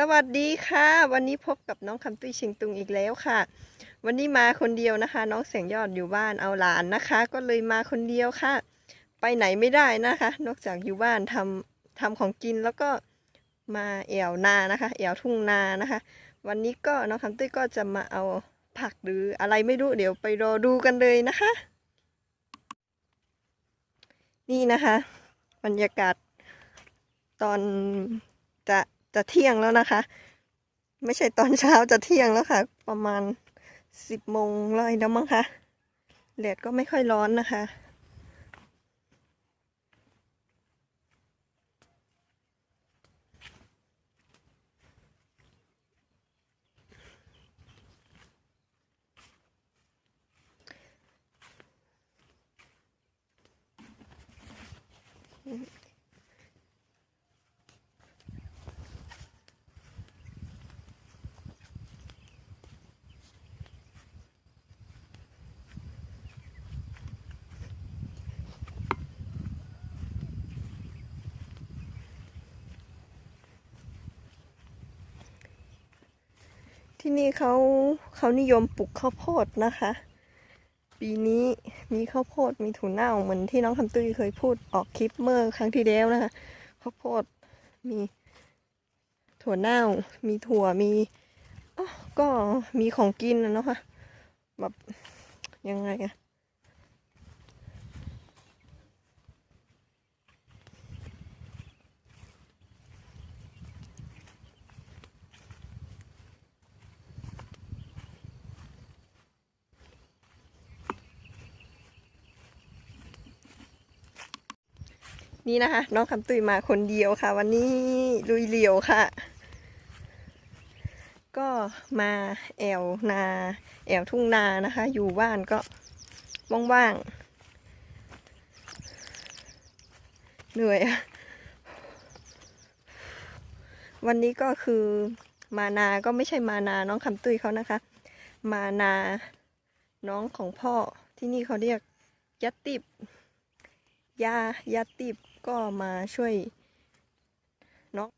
สวัสดีค่ะ วันนี้พบกับน้องคำตุ้ยชียงตุงอีกแล้วค่ะ วันนี้มาคนเดียวนะคะ น้องแสงยอดอยู่บ้านเอาหลานนะคะ ก็เลยมาคนเดียวค่ะ ไปไหนไม่ได้นะคะ นอกจากอยู่บ้านทำทำของกินแล้วก็มาแอวนานะคะแอวทุ่งนานะคะ วันนี้ก็น้องคำตุ้ยก็จะมาเอาผักหรืออะไรไม่รู้เดี๋ยวไปรอดูกันเลยนะคะ นี่นะคะ บรรยากาศตอนจะ จะเที่ยงแล้วนะคะ ไม่ใช่ตอนเช้าจะเที่ยงแล้วค่ะ ประมาณสิบโมงเลยแล้วมั้งคะแดดก็ไม่ค่อยร้อนนะคะ ที่นี่เขาเขานิยมปลูกข้าวโพดนะคะ ปีนี้มีข้าวโพดมีถั่วเน่าเหมือนที่น้องคำตุ้ยเคยพูดออกคลิปเมื่อครั้งที่แล้วนะคะข้าวโพดมีถั่วเน่า มีถั่วมีอ๋อก็มีของกินนะเนาะค่ะแบบยังไงอะ นี่นะคะ น้องคำตุยมาคนเดียวค่ะ วันนี้ลุยเหลียวค่ะ ก็มาแอวนาแอวทุ่งนานะคะ อยู่บ้านก็ว่างๆเหนื่อยวันนี้ก็คือมานาก็ไม่ใช่มานาน้องคำตุยเขานะคะ มานาน้องของพ่อที่นี่เขาเรียกยัติบยายาติบ ก็มาช่วยน้อง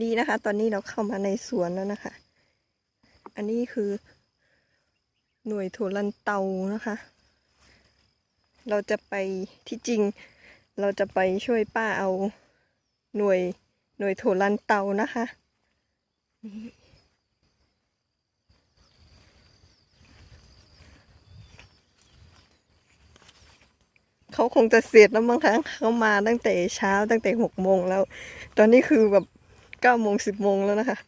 นี่นะคะ ตอนนี้เราเข้ามาในสวนแล้วนะคะ อันนี้คือหน่วยถั่วลันเตานะคะ เราจะไปที่จริง เราจะไปช่วยป้าเอาหน่วย หน่วยถั่วลันเตานะคะเขาคงจะเสร็จแล้วมั้งคะเขามาตั้งแต่เช้าตั้งแต่หกโมงแล้ว ตอนนี้คือแบบเก้าโมงสิบโมงแล้วนะคะ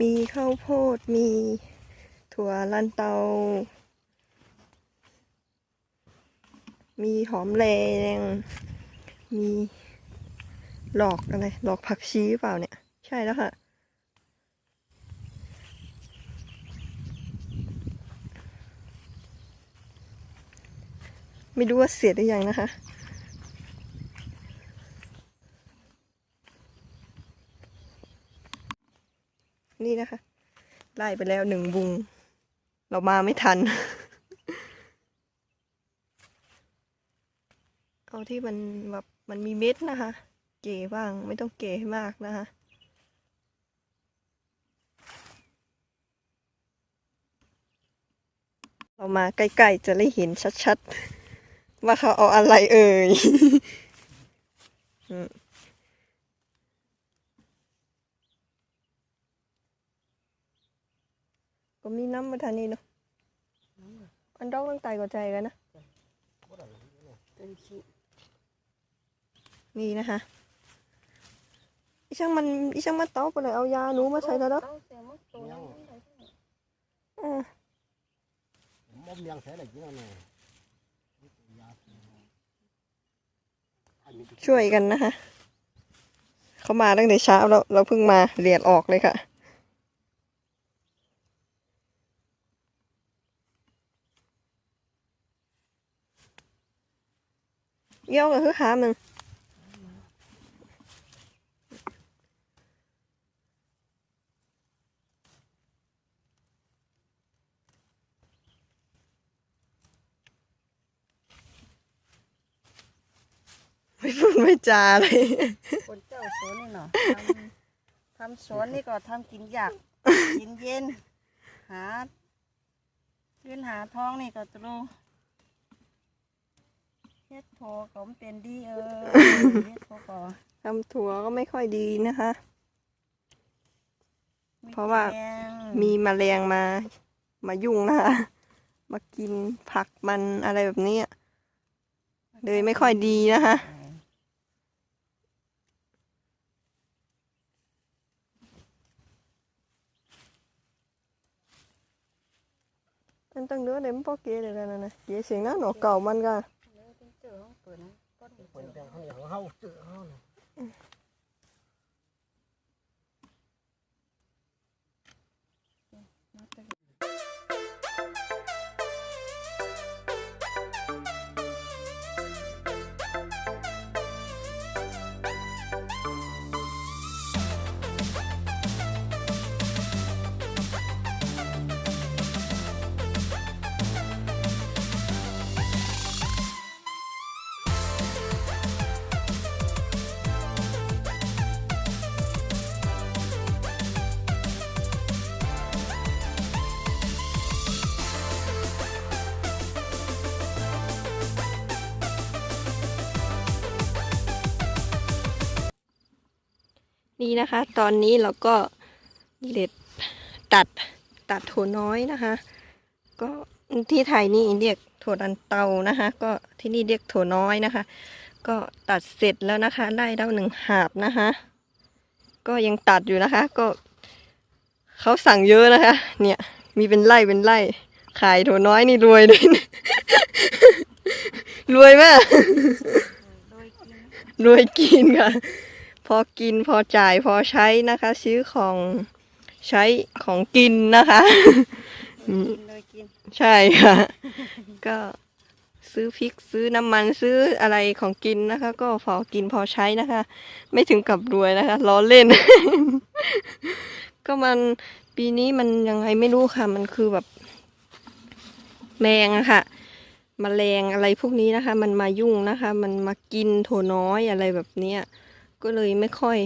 มีข้าวโพด มีถั่วลันเตา มีหอมแรงมีหลอกอะไร หลอกผักชีหรือเปล่าเนี่ย ใช่แล้วค่ะไม่รู้ว่าเสียหรือยังนะคะ นี่นะคะ ไล่ไปแล้วหนึ่งบุง เรามาไม่ทัน เอาที่มันแบบมันมีเม็ดนะคะ เก๋บ้างไม่ต้องเก๋ให้มากนะคะเรามาใกล้ๆจะได้เห็นชัดๆ ว่าเขาเอาอะไรเอ่ย อืม ก็มีน้ำมาทานนี่เนาะอันดอกตั้งใจก็ใจกันนะนี่นะคะอีช่างมันอีช่างมันเต้าไปเลยเอายาหนูมาใส่แล้วเนาะอ่ามอมยังใช้อะไรกินเอาหน่อยอันนี้ช่วยกันนะคะ เขามาตั้งแต่เช้าแล้ว เราเพิ่งมาเรียนออกเลยค่ะ เยี่ยวกับคือขามึงไม่พูดไม่จาเลย คนเจ้าสวนนี่เนาะทำทำสวนนี่ก็ทำกินยากกินเย็น หาเงินหาทองนี่ก็ตรู เฮ็ดโทก็มันเป็นดีเออเฮ็ดโทก็ทำถั่วก็ไม่ค่อยดีนะคะไม่เพราะว่าแพงมีแมลงมา มายุ่งนะคะ มากินผักมันอะไรแบบนี้อะเลยไม่ค่อยดีนะคะมันต้องเนื้อเดี๋ยวมันพอเกยเลยกันนะเกยเสียงนะหนอเก่ามันก็เจอห้องเปิด นะก้นเจคนอแต่งเขาอย่างเฮาเจอเฮาน่ะ นี่นะคะ ตอนนี้เราก็นี่เด็ดตัดตัดถั่วน้อยนะคะ ก็ที่ไทยนี่เรียกถั่วดันเตานะคะ ก็ที่นี่เรียกถั่วน้อยนะคะ ก็ตัดเสร็จแล้วนะคะได้แล้วหนึ่งหาบนะคะ ก็ยังตัดอยู่นะคะ ก็เขาสั่งเยอะนะคะ เนี่ยมีเป็นไร่เป็นไร่ ขายถั่วน้อยนี่รวยเลยนะรวยมากโดยกินรวยกินค่ะพ อกินพอจ่ายพอใช้นะคะ ซื้อของใช้ของกินนะคะอืมกินโดยกินใช่ค่ะ ก็ซื้อพริกซื้อน้ำมันซื้ออะไรของกินนะคะ ก็พอกินพอใช้นะคะ ไม่ถึงกับรวยนะคะล้อเล่น ก็มันปีนี้มันยังไงไม่รู้ค่ะ มันคือแบบแมงอะค่ะมแมลงอะไรพวกนี้นะคะ มันมายุ่งนะคะ มันมากินถั่วน้อยอะไรแบบเนี้ย ก็เลยไม่ค่อย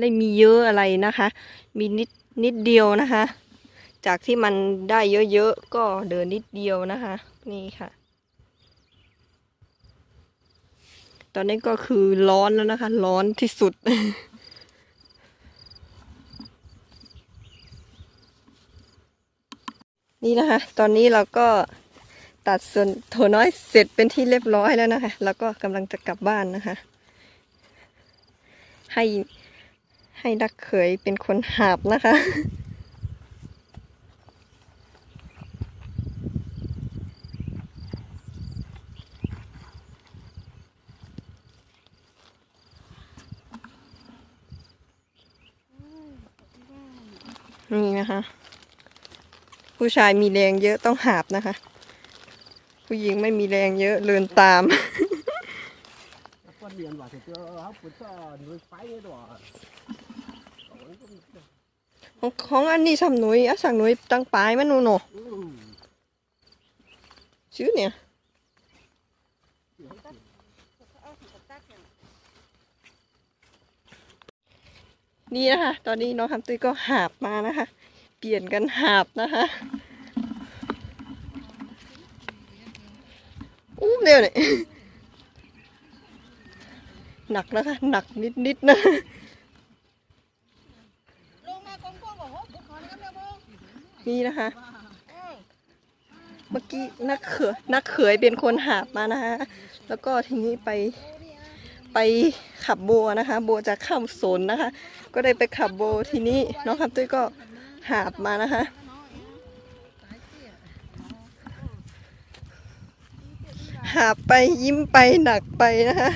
ได้มีเยอะอะไรนะคะ มีนิดนิดเดียวนะคะ จากที่มันได้เยอะๆก็เดินนิดเดียวนะคะ นี่ค่ะ ตอนนี้ก็คือร้อนแล้วนะคะ ร้อนที่สุดนี่นะคะ ตอนนี้เราก็ตัดส่วนโถน้อยเสร็จเป็นที่เรียบร้อยแล้วนะคะ แล้วก็กำลังจะกลับบ้านนะคะ ให้ให้ดักเขยเป็นคนหาบนะคะนี่นะคะ ผู้ชายมีแรงเยอะต้องหาบนะคะ ผู้หญิงไม่มีแรงเยอะเดินตาม แล้วก็เรียนว่าสิเจอเฮาปุตตะหน่วยไฟนี่ดอกของของอันนี้สำหนุยอะสั่งหนุยตั้งปลายมันนูนโอชื่อเนี่ยนี่นะคะ ตอนนี้น้องคำตุ้ยก็หาบมานะคะ เปลี่ยนกันหาบนะคะอู้เดียวเนี่ย หนักนะคะ หนักนิดนะลงมากองพวกบอกว่าบุคคลกันแล้วบ่นี่นะคะ เมื่อกี้นักเขยนักเขยเป็นคนหาบมานะคะ แล้วก็ทีนี้ไปไปขับโบนะคะโบจะข้ามสนนะคะ ก็ได้ไปขับโบทีนี้น้องคำตุ้ยก็หาบมานะคะหาบไปยิ้มไปหนักไปนะคะ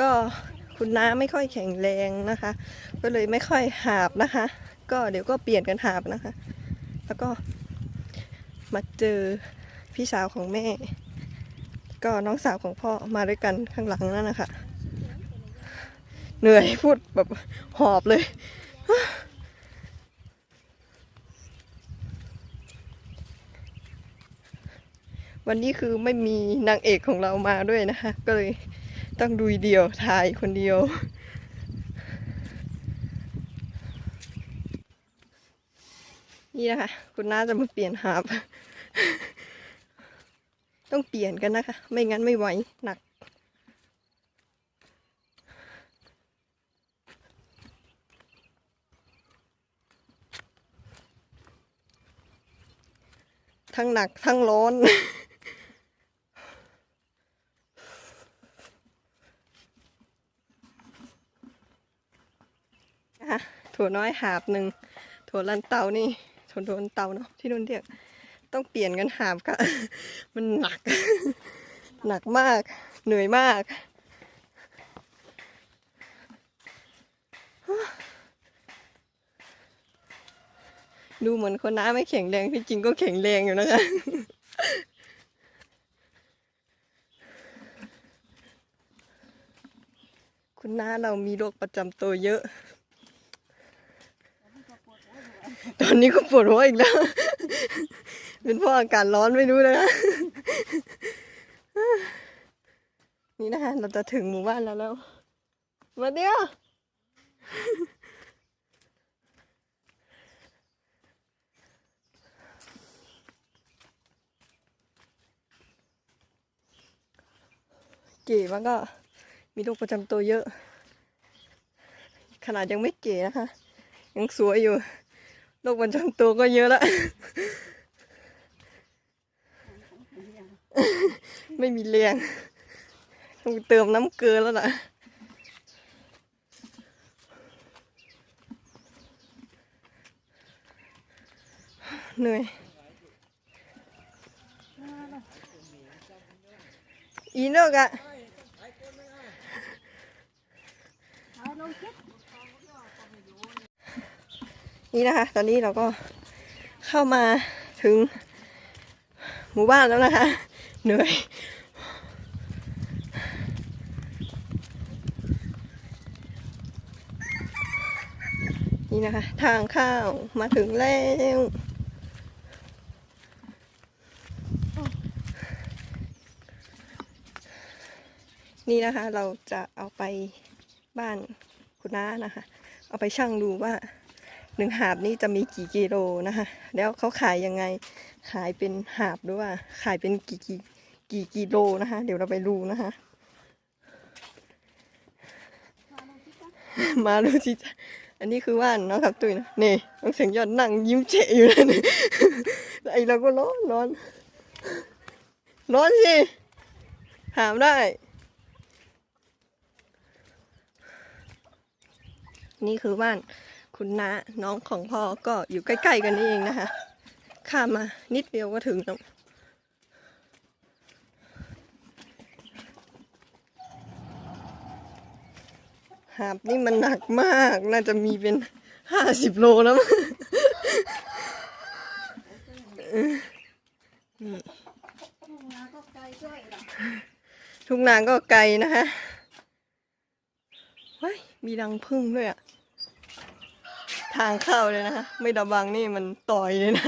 ก็คุณน้าไม่ค่อยแข็งแรงนะคะ ก็เลยไม่ค่อยหาบนะคะ ก็เดี๋ยวก็เปลี่ยนกันหาบนะคะ แล้วก็มาเจอพี่สาวของแม่ ก็น้องสาวของพ่อมาด้วยกันข้างหลังนั่นนะคะเหนื่อยพูดแบบหอบเลย วันนี้คือไม่มีนางเอกของเรามาด้วยนะคะ ก็เลย ต้องดูเดียวถ่ายคนเดียว นี่นะคะ คุณน้าจะมาเปลี่ยนหาบ ต้องเปลี่ยนกันนะคะ ไม่งั้นไม่ไหวหนักทั้งหนักทั้งร้อน นะคะ ถั่วน้อยหาบหนึ่งถั่วลันเตานี่ถั่วโดนเตาเนาะที่นุ่นเรียกต้องเปลี่ยนกันหาบค่ะมันหนัก หนักมาก เหนื่อยมาก ดูเหมือนคนน้าไม่แข็งแรงที่จริงก็แข็งแรงอยู่นะคะคุณน้าเรามีโรคประจำตัวเยอะ ตอนนี้ก็ปวดหัวอีกแล้ว เป็นเพราะอากาศร้อนไม่รู้นะคะนี่นะคะเราจะถึงหมู่บ้านแล้วแล้วมาเดียวเก๋มันก็มีโรคประจำตัวเยอะ ขนาดยังไม่เก๋นะคะ ยังสวยอยู่ โรคประจำตัวก็เยอะแล้วไม่มีแรงต้องเติมน้ำเกลือแล้วล่ะเหนื่อย อีนกอะ นี่นะคะ ตอนนี้เราก็เข้ามาถึงหมู่บ้านแล้วนะคะ เหนื่อย นี่นะคะ ทางเข้ามาถึงแล้วนี่นะคะเราจะเอาไปบ้านคุณน้านะคะ เอาไปชั่งดูว่า หนึ่งหาบนี้จะมีกี่กิโลนะคะ แล้วเขาขายยังไง ขายเป็นหาบหรือว่า ขายเป็นกี่กี่กี่กิโลนะคะ เดี๋ยวเราไปดูนะคะ มาดูสิจ๊ะอันนี้คือว่านนะครับตุ้ยนะนี่น้องเสียงยอดนั่งยิ้มเฉะอยู่นั่นไอเราก็ร้อนร้อน ร้อนสิถามได้ นี่คือบ้าน คุณน้าน้องของพ่อก็อยู่ใกล้ๆกันนี่เองนะคะ ข้ามมานิดเดียวก็ถึงแล้วหาบนี่มันหนักมาก น่าจะมีเป็นห้าสิบโลแล้วมั้งนี่ทุ่งนาก็ไกลด้วยล่ะทุ่งนาก็ไกลนะคะเฮ้ยมีรังผึ้งด้วยอะ ทางเข้าเลยนะคะ ไม่ระวังนี่มันต่อยเลยนะ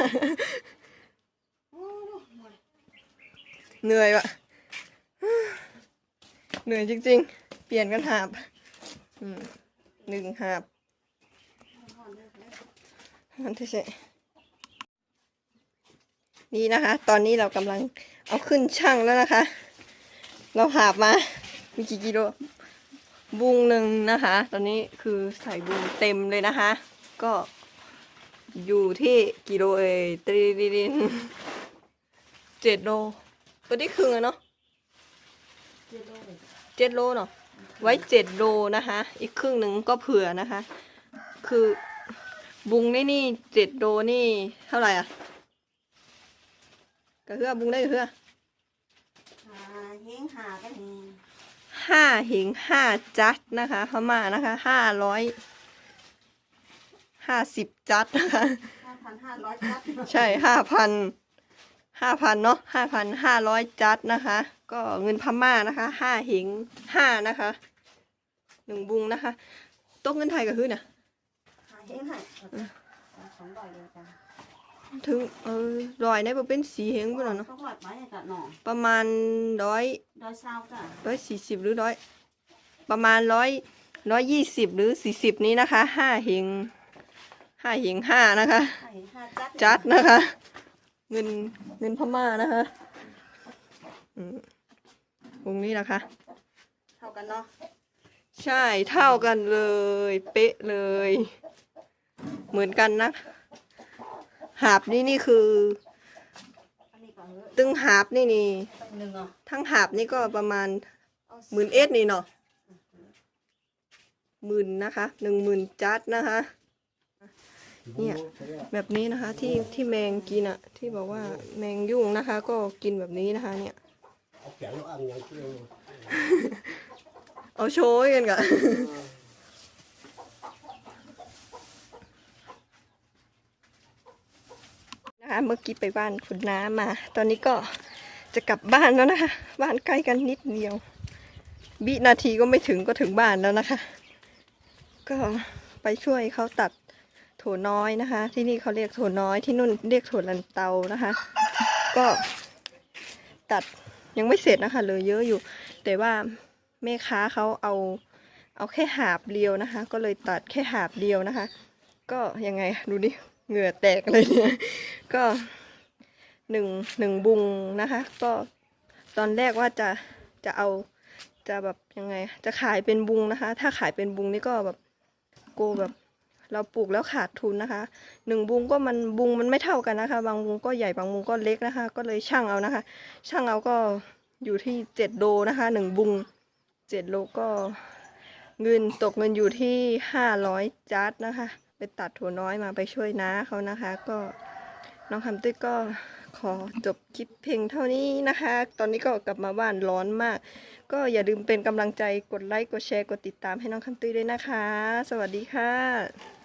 เหนื่อยวะเหนื่อยจริง ๆ เปลี่ยนกันหาบอืมหนึ่งหาบมันที่เสนี่นะคะ ตอนนี้เรากำลังเอาขึ้นช่างแล้วนะคะ เราหาบมา มีกี่กิโลบุงหนึ่งนะคะ ตอนนี้คือใส่บุงเต็มเลยนะคะ ก็อยู่ที่กิโลเอยตรีดินเจ็ดโลตัวนี้ครึ่งอะเนาะเจ็ดโลเลยเจ็ดโลเนาะไว้เจ็ดโลนะคะ อีกครึ่งหนึ่งก็เผื่อนะคะ คือบุงนี่นี่เจ็ดโลนี่เท่าไหร่อะกระเฮือบุงได้กระเฮือหาเฮงหากันเฮงหห้าเหงห้าจัดนะคะพม่านะคะห้าร้อย ห้าสิบจัดนะคะห้าพันห้าร้อยจัดใช่ห้าพันห้าพันเนาะห้าพันห้าร้อยจัดนะคะ ก็เงินพม่านะคะห้าเหงห้านะคะหนึ่งบุงนะคะตกเงินไทยกับฮื้อน่ะหาเฮงให้สองร้อยเดียวกันถึงเออร้อยได้บ่เป็นสีเหงบ่เนาะต้องหลัดไว้กับหน่อประมาณร้อยดอยซาวจ้ะร้อยสี่สิบหรือร้อยประมาณร้อยร้อยยี่สิบหรือสี่สิบนี้นะคะห้าเหง ห้าเหงห้านะคะหาเฮงห้าจัดจัดนะคะ เงินเงินพม่านะคะอืมวงนี้นะคะ เท่ากันเนาะใช่เท่ากันเลย เป๊ะเลย เหมือนกันนะ หาบนี่นี่คือ อันนี้ก็เฮ้ยตึงหาบนี่นี่ ไปหนึ่งอะทั้งหาบนี่ก็ประมาณเอาหมื่นเอ็ดนี่เนาะหมื่นนะคะหนึ่งหมื่นจัดนะคะ เนี่ยแบบนี้นะคะที่ที่แมงกินอะที่บอกว่าแมงยุ่งนะคะ ก็กินแบบนี้นะคะ เนี่ย เอาแกงแล้วอังยังเกลียวเอาโชว์ให้กันกะนะคะเมื่อกี้ไปบ้านคุณน้ามา ตอนนี้ก็จะกลับบ้านแล้วนะคะ บ้านใกล้กันนิดเดียวบินาทีก็ไม่ถึงก็ถึงบ้านแล้วนะคะ ก็ไปช่วยเขาตัด โถน้อยนะคะ ที่นี่เขาเรียกโถน้อยที่นู่นเรียกโถลันเตานะคะ ก็ตัดยังไม่เสร็จนะคะเหลือเยอะอยู่ แต่ว่าแม่ค้าเขาเอาเอาแค่หาบเดียวนะคะ ก็เลยตัดแค่หาบเดียวนะคะ ก็ยังไงดูดิเหงื่อแตกเลยเนี่ยก็หนึ่งหนึ่งบุงนะคะ ก็ตอนแรกว่าจะจะเอาจะแบบยังไง จะขายเป็นบุงนะคะ ถ้าขายเป็นบุงนี่ก็แบบโกแบบ เราปลูกแล้วขาดทุนนะคะหนึ่งบุงก็มันบุงมันไม่เท่ากันนะคะ บางบุงก็ใหญ่บางบุงก็เล็กนะคะ ก็เลยช่างเอานะคะ ช่างเอาก็อยู่ที่เจ็ดโลนะคะหนึ่งบุงเจ็ดโลก็เงินตกเงินอยู่ที่ห้าร้อยจัดนะคะ ไปตัดถั่วน้อยมาไปช่วยน้าเขานะคะ ก็น้องคำตุ้ยก็ขอจบคลิปเพียงเท่านี้นะคะ ตอนนี้ก็กลับมาบ้านร้อนมาก ก็อย่าลืมเป็นกำลังใจกดไลค์ กดแชร์ กดติดตามให้น้องคำตุ้ยด้วยนะคะ สวัสดีค่ะ